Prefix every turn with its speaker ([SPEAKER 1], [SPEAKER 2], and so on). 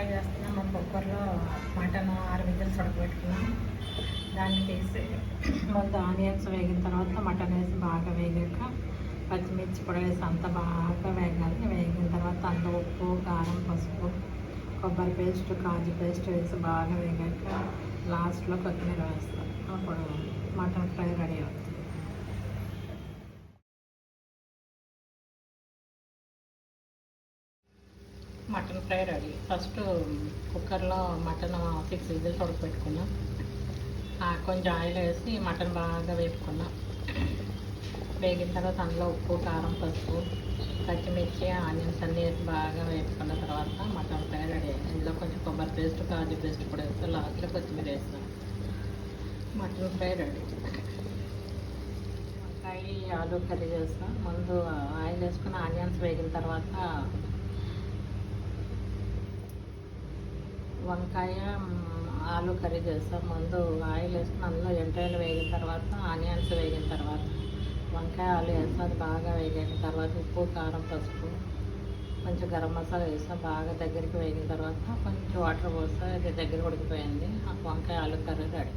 [SPEAKER 1] Fry చేస్తున్నాం. మా కుక్కర్లో మటన్ ఆరు విజిల్స్ ఉడకబెట్టుకున్నాం. దాన్ని తీసి ముందు ఆనియన్స్ వేగిన తర్వాత మటన్ వేసి బాగా వేగాక పచ్చిమిర్చి కూడా వేసి అంత బాగా వేగాలి వేగిన తర్వాత అంత ఉప్పు కారం పసుపు కొబ్బరి పేస్ట్ కాజు పేస్ట్ వేసి బాగా వేగాక లాస్ట్లో కొత్తిమీర వేస్తాం. అప్పుడు మటన్ ఫ్రై రెడీ అవుతుంది. Mutton fry ready. ఫస్ట్ కుక్కర్లో మటన్ సిక్స్ విజిల్స్ ఉడకపెట్టుకున్నాం కొంచెం ఆయిల్ వేసి మటన్ బాగా వేపుకున్నాం. వేగిన తర్వాత అందులో ఉప్పు కారం పసుపు పచ్చిమిర్చి ఆనియన్స్ అన్నీ వేసి బాగా వేపుకున్న తర్వాత మటన్ ఫ్రై రెడీ అయింది. ఇందులో కొంచెం కొబ్బరి పేస్ట్ కాజు పేస్ట్ కూడా వేస్తాను లాస్ట్లో కొత్తిమీర వేస్తాను. Mutton fry ready. వంకాయ ఆలు కర్రీ చేస్తాం. ముందు ఆయిల్ వేసుకుని ఆనియన్స్ వేగిన తర్వాత వంకాయ ఆలు కర్రీ చేస్తాం. ముందు ఆయిల్ వేసుకుని అందులో ఎంటాయిలు వేగిన తర్వాత ఆనియన్స్ వేగిన తర్వాత వంకాయ ఆలు వేస్తాం. అది బాగా వేగిన తర్వాత ఉప్పు కారం పసుపు కొంచెం గరం మసాలా వేస్తాం. బాగా దగ్గరికి వేగిన తర్వాత కొంచెం వాటర్ పోస్తాం అది దగ్గర ఉడికిపోయింది. వంకాయ ఆలు కర్రీ రెడీ.